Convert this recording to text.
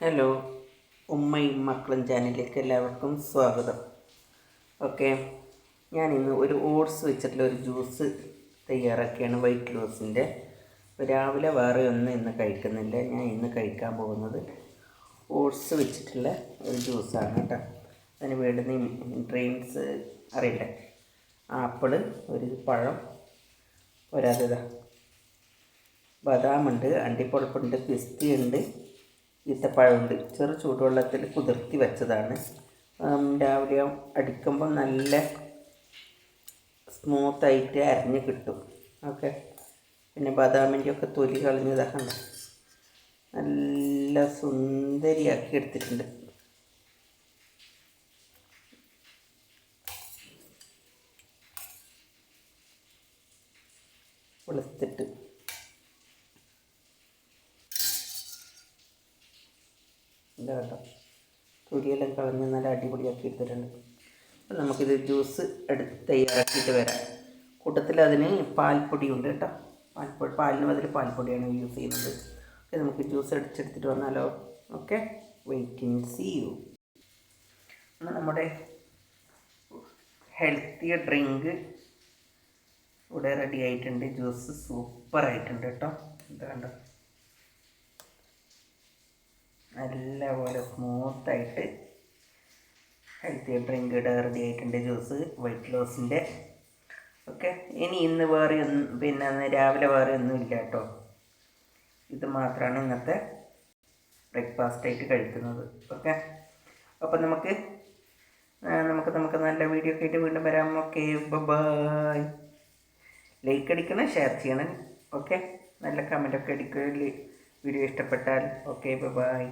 Hello. ഉമ്മയും മക്കളും ചാനലിലേക്ക് എല്ലാവർക്കും സ്വാഗതം. ഓക്കെ. ഞാൻ ഇന്ന് ഒരു ഓട്സ് വെച്ചിട്ടുള്ള ഒരു ജ്യൂസ് തയ്യാറാക്കിയാണ് വൈറ്റ് ലോസിന്റെ രാവിലെ വേറെ ഒന്നും ഇന്ന് കഴിക്കുന്നില്ല. ഞാൻ ഇന്ന് കഴിക്കാൻ പോകുന്നത് ഓട്സ് വെച്ചിട്ടുള്ള ഒരു ജ്യൂസാണ് കേട്ടോ. അതിന് വേണ്ടുന്ന ഇൻഗ്രീഡിയൻസ് അറിയില്ല? ആപ്പിൾ ഒരു പഴം പോരാതെ ബദാമുണ്ട് അണ്ടിപ്പുഴപ്പുണ്ട് പിസ്തയുണ്ട് ഈത്തപ്പഴമുണ്ട്. ചെറു ചൂടുവെള്ളത്തിൽ കുതിർത്തി വെച്ചതാണ്. രാവിലെ അടിക്കുമ്പോൾ നല്ല സ്മൂത്തായിട്ട് അരഞ്ഞ് കിട്ടും. ഓക്കെ? പിന്നെ ബദാമിന്റെ ഒക്കെ തൊലി കളഞ്ഞതൊക്കെ ഉണ്ട് നല്ല സുന്ദരിയാക്കി എടുത്തിട്ടുണ്ട്. വെളുത്തിട്ട്. ഇല്ല കേട്ടോ. തൊലിയെല്ലാം കളഞ്ഞ് നല്ല അടിപൊളിയാക്കി എടുത്തിട്ടുണ്ട്. അപ്പം നമുക്കിത് ജ്യൂസ് എടുത്ത് തയ്യാറാക്കിയിട്ട് വരാം. കൂട്ടത്തിൽ അതിന് പാൽപ്പൊടിയുണ്ട് കേട്ടോ. പാൽപ്പൊടി പാലിന് പതിൽ പാൽപ്പൊടിയാണ് യൂസ് ചെയ്യുന്നത്. ഓക്കെ നമുക്ക് ജ്യൂസ് അടിച്ചെടുത്തിട്ട് വന്നാലോ? ഓക്കെ വെയിറ്റ് സി യു നമ്മുടെ ഹെൽത്തി ഡ്രിങ്ക് ഇവിടെ റെഡി ആയിട്ടുണ്ട്. ജ്യൂസ് സൂപ്പർ ആയിട്ടുണ്ട് കേട്ടോ. ഇത് കണ്ടോ? നല്ലപോലെ സ്മൂത്തായിട്ട് ഹെൽത്തി ഡ്രിങ്ക് റെഡി ആയിട്ടുണ്ട്. ജ്യൂസ് വൈറ്റ് ലോസിന്റെ ഓക്കെ ഇനി ഇന്ന് വേറെ ഒന്നും പിന്നെ അന്ന് രാവിലെ വേറെ ഒന്നും ഇല്ല കേട്ടോ. ഇത് മാത്രമാണ് ഇന്നത്തെ ബ്രേക്ക്ഫാസ്റ്റ് ആയിട്ട് കഴിക്കുന്നത്. ഓക്കെ അപ്പം നമുക്ക് നമുക്ക് നമുക്ക് നല്ല വീഡിയോ ഒക്കെ ആയിട്ട് വീണ്ടും വരാം. ഓക്കെ ബൈ ലൈക്ക് അടിക്കണം ഷെയർ ചെയ്യണം. ഓക്കെ നല്ല കമന്റൊക്കെ അടിക്കുക. വീഡിയോ ഇഷ്ടപ്പെട്ടാൽ ഓക്കെ ബൈ